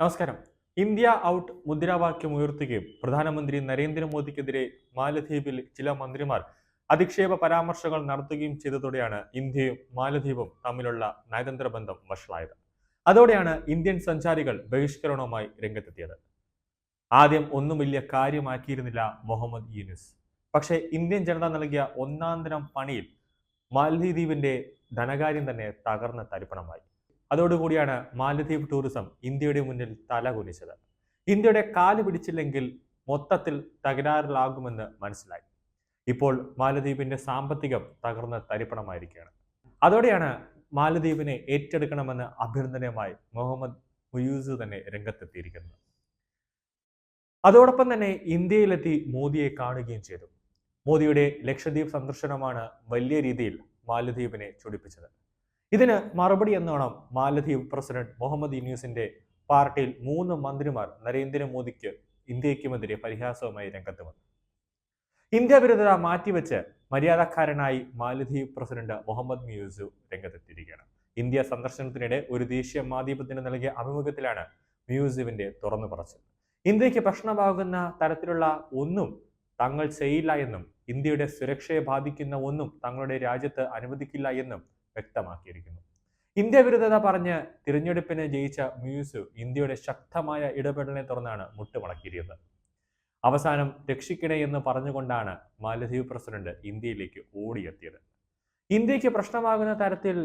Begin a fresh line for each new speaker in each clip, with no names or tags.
നമസ്കാരം. India out മുദ്രാവാക്യം ഉയർത്തുകയും പ്രധാനമന്ത്രി നരേന്ദ്രമോദിക്കെതിരെ മാലദ്വീപിൽ ചില മന്ത്രിമാർ അധിക്ഷേപ പരാമർശങ്ങൾ നടത്തുകയും ചെയ്തതോടെയാണ് ഇന്ത്യയും മാലദ്വീപും തമ്മിലുള്ള നയതന്ത്ര ബന്ധം വഷളായത്. അതോടെയാണ് ഇന്ത്യൻ സഞ്ചാരികൾ ബഹിഷ്കരണവുമായി രംഗത്തെത്തിയത്. ആദ്യം ഒന്നും വലിയ കാര്യമാക്കിയിരുന്നില്ല മുഹമ്മദ് യൂനിസ്. പക്ഷേ ഇന്ത്യൻ ജനത നൽകിയ ഒന്നാന്തരം പണിയിൽ മാലദ്വീപിന്റെ ധനകാര്യം തന്നെ തകർന്ന തരിപ്പണമായി. അതോടുകൂടിയാണ് മാലദ്വീപ് ടൂറിസം ഇന്ത്യയുടെ മുന്നിൽ തല കുനിച്ചത്. ഇന്ത്യയുടെ കാൽ പിടിച്ചില്ലെങ്കിൽ മൊത്തത്തിൽ തകരാറിലാകുമെന്ന് മനസ്സിലായി. ഇപ്പോൾ മാലദ്വീപിന്റെ സാമ്പത്തികം തകർന്ന് തരിപ്പണമായിരിക്കുകയാണ്. അതോടെയാണ് മാലദ്വീപിനെ ഏറ്റെടുക്കണമെന്ന് അഭ്യർത്ഥനയുമായി മുഹമ്മദ് മുയൂസ് തന്നെ രംഗത്തെത്തിയിരിക്കുന്നത്. അതോടൊപ്പം തന്നെ ഇന്ത്യയിലെത്തി മോദിയെ കാണുകയും ചെയ്തു. മോദിയുടെ ലക്ഷദ്വീപ് സന്ദർശനമാണ് വലിയ രീതിയിൽ മാലദ്വീപിനെ ചൊടിപ്പിച്ചത്. ഇതിന് മറുപടി എന്നോണം മാലദ്വീപ് പ്രസിഡന്റ് മുഹമ്മദ് യൂനിസിന്റെ പാർട്ടിയിൽ മൂന്ന് മന്ത്രിമാർ നരേന്ദ്രമോദിക്ക് ഇന്ത്യക്കുമെതിരെ പരിഹാസവുമായി രംഗത്ത് വന്നു. ഇന്ത്യ വിരുദ്ധത മാറ്റിവെച്ച് മര്യാദക്കാരനായി മാലദ്വീപ് പ്രസിഡന്റ് മുഹമ്മദ് മ്യൂസു രംഗത്തെത്തിയിരിക്കുകയാണ്. ഇന്ത്യ സന്ദർശനത്തിനിടെ ഒരു ദേശീയ മാധ്യമത്തിന് നൽകിയ അഭിമുഖത്തിലാണ് മ്യൂസുവിന്റെ തുറന്നു പറച്ചത് ഇന്ത്യയ്ക്ക് പ്രശ്നമാകുന്ന തരത്തിലുള്ള ഒന്നും തങ്ങൾ ചെയ്യില്ല എന്നും ഇന്ത്യയുടെ സുരക്ഷയെ ബാധിക്കുന്ന ഒന്നും തങ്ങളുടെ രാജ്യത്ത് അനുവദിക്കില്ല എന്നും വ്യക്തമാക്കിയിരിക്കുന്നു. ഇന്ത്യ വിരുദ്ധത പറഞ്ഞ് തിരഞ്ഞെടുപ്പിന് ജയിച്ച മ്യൂസു ഇന്ത്യയുടെ ശക്തമായ ഇടപെടലിനെ തുടർന്നാണ് മുട്ടുമുളക്കിയിരുന്നത് അവസാനം രക്ഷിക്കണേ എന്ന് പറഞ്ഞുകൊണ്ടാണ് മാലദ്വീപ് പ്രസിഡന്റ് ഇന്ത്യയിലേക്ക് ഓടിയെത്തിയത്. ഇന്ത്യയ്ക്ക് പ്രശ്നമാകുന്ന തരത്തിൽ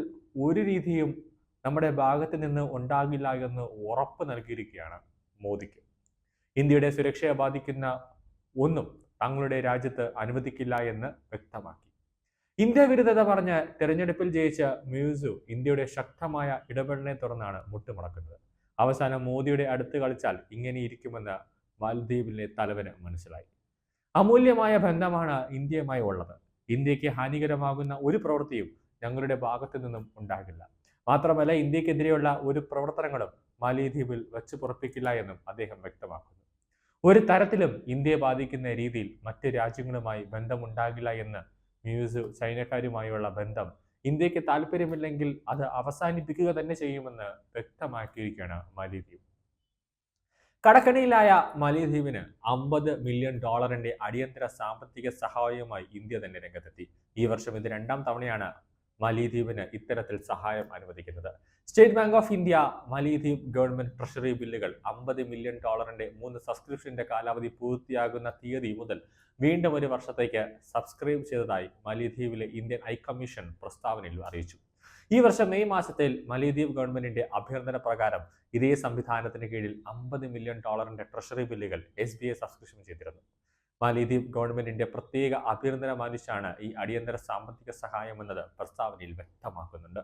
ഒരു രീതിയും നമ്മുടെ ഭാഗത്ത് നിന്ന് ഉണ്ടാകില്ല എന്ന് ഉറപ്പ് നൽകിയിരിക്കുകയാണ് മോദിക്ക്. ഇന്ത്യയുടെ സുരക്ഷയെ ബാധിക്കുന്ന ഒന്നും തങ്ങളുടെ രാജ്യത്ത് അനുവദിക്കില്ല എന്ന് വ്യക്തമാക്കി. ഇന്ത്യ വിരുദ്ധത പറഞ്ഞ് തെരഞ്ഞെടുപ്പിൽ ജയിച്ച മ്യൂസു ഇന്ത്യയുടെ ശക്തമായ ഇടപെടലിനെ തുടർന്നാണ് മുട്ടുമുടക്കുന്നത്. അവസാനം മോദിയുടെ അടുത്ത് കളിച്ചാൽ ഇങ്ങനെ ഇരിക്കുമെന്ന് മാലദ്വീപിലെ തലവന് മനസ്സിലായി. അമൂല്യമായ ബന്ധമാണ് ഇന്ത്യയുമായി ഉള്ളത്. ഇന്ത്യയ്ക്ക് ഹാനികരമാകുന്ന ഒരു പ്രവൃത്തിയും ഞങ്ങളുടെ ഭാഗത്തു നിന്നും ഉണ്ടാകില്ല. മാത്രമല്ല ഇന്ത്യക്കെതിരെയുള്ള ഒരു പ്രവർത്തനങ്ങളും മാലിദ്വീപിൽ വെച്ച് പുറപ്പിക്കില്ല എന്നും അദ്ദേഹം വ്യക്തമാക്കുന്നു. ഒരു തരത്തിലും ഇന്ത്യയെ ബാധിക്കുന്ന രീതിയിൽ മറ്റ് രാജ്യങ്ങളുമായി ബന്ധമുണ്ടാകില്ല എന്ന് മ്യൂസ് ചൈനക്കാരുമായുള്ള ബന്ധം ഇന്ത്യയ്ക്ക് താല്പര്യമില്ലെങ്കിൽ അത് അവസാനിപ്പിക്കുക തന്നെ ചെയ്യുമെന്ന് വ്യക്തമാക്കിയിരിക്കുകയാണ് മാലിദ്വീപ്. കടക്കണിയിലായ മാലിദ്വീപിന് അമ്പത് മില്യൺ ഡോളറിന്റെ അടിയന്തര സാമ്പത്തിക സഹായവുമായി ഇന്ത്യ തന്നെ രംഗത്തെത്തി. ഈ വർഷം ഇത് രണ്ടാം തവണയാണ് മാലിദ്വീപിന് ഇത്തരത്തിൽ സഹായം അനുവദിക്കുന്നത്. സ്റ്റേറ്റ് ബാങ്ക് ഓഫ് ഇന്ത്യ മാലിദ്വീപ് ഗവൺമെന്റ് ട്രഷറി ബില്ലുകൾ അമ്പത് മില്യൺ ഡോളറിന്റെ മൂന്ന് സബ്സ്ക്രിപ്ഷന്റെ കാലാവധി പൂർത്തിയാകുന്ന തീയതി മുതൽ വീണ്ടും ഒരു വർഷത്തേക്ക് സബ്സ്ക്രൈബ് ചെയ്തതായി മലിദ്വീപിലെ ഇന്ത്യൻ ഹൈക്കമ്മീഷൻ പ്രസ്താവനയിൽ അറിയിച്ചു. ഈ വർഷം മെയ് മാസത്തിൽ മലിദ്വീപ് ഗവൺമെന്റിന്റെ അഭ്യർത്ഥന പ്രകാരം ഇതേ സംവിധാനത്തിന് കീഴിൽ അമ്പത് മില്യൺ ഡോളറിന്റെ ട്രഷറി ബില്ലുകൾ എസ് സബ്സ്ക്രിപ്ഷൻ ചെയ്തിരുന്നു. മാലിദ്വീപ് ഗവൺമെന്റിന്റെ പ്രത്യേക അഭിനന്ദനം മാനിച്ചാണ് ഈ അടിയന്തര സാമ്പത്തിക സഹായം എന്നത് പ്രസ്താവനയിൽ വ്യക്തമാക്കുന്നുണ്ട്.